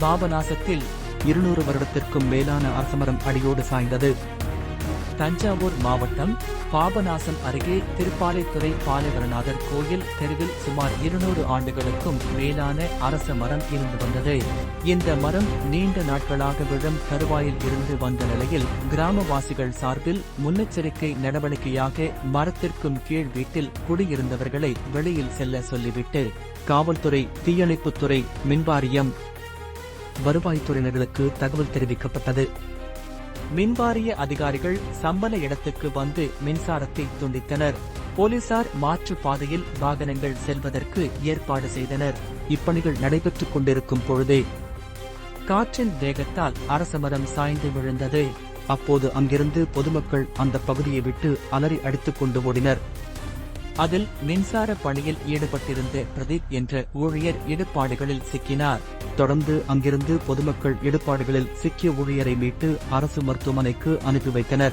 பாபநாசத்தில் இருநூறு வருடத்திற்கும் மேலான அரசமரம் அடியோடு சாய்ந்தது. தஞ்சாவூர் மாவட்டம் பாபநாசம் அருகே திருப்பாலைத்துறை பாலைவரநாதர் கோயில் தெருவில் சுமார் இருநூறு ஆண்டுகளுக்கும் மேலான அரச மரம் இருந்து வந்தது. இந்த மரம் நீண்ட நாட்களாக விழும் தருவாயில் இருந்து வந்த நிலையில் கிராமவாசிகள் சார்பில் முன்னெச்சரிக்கை நடவடிக்கையாக மரத்திற்கும் கீழ் வீட்டில் குடியிருந்தவர்களை வெளியில் செல்ல சொல்லிவிட்டு காவல்துறை தீயணைப்புத்துறை மின்வாரியம் வருவாய்த்துறையினர்களுக்கு தகவல் தெரிவிக்கப்பட்டது. மின்வாரிய அதிகாரிகள் சம்பள இடத்துக்கு வந்து மின்சாரத்தை துண்டித்தனர். போலீசார் மாற்று பாதையில் வாகனங்கள் செல்வதற்கு ஏற்பாடு செய்தனர். இப்பணிகள் நடைபெற்றுக் கொண்டிருக்கும் பொழுதே காற்றின் வேகத்தால் அரசமரம் சாய்ந்து விழுந்தது. அப்போது அங்கிருந்து பொதுமக்கள் அந்த பகுதியை விட்டு அலறி அடித்துக் கொண்டு ஓடினர். அதில் மின்சார பணியில் ஈடுபட்டிருந்த பிரதீப் என்ற ஊழியர் இடுபாடுகளில் சிக்கினார். தொடர்ந்து அங்கிருந்து பொதுமக்கள் இடுபாடுகளில் சிக்கிய ஊழியரை மீட்டு அரசு மருத்துவமனைக்கு அனுப்பி வைத்தனர்.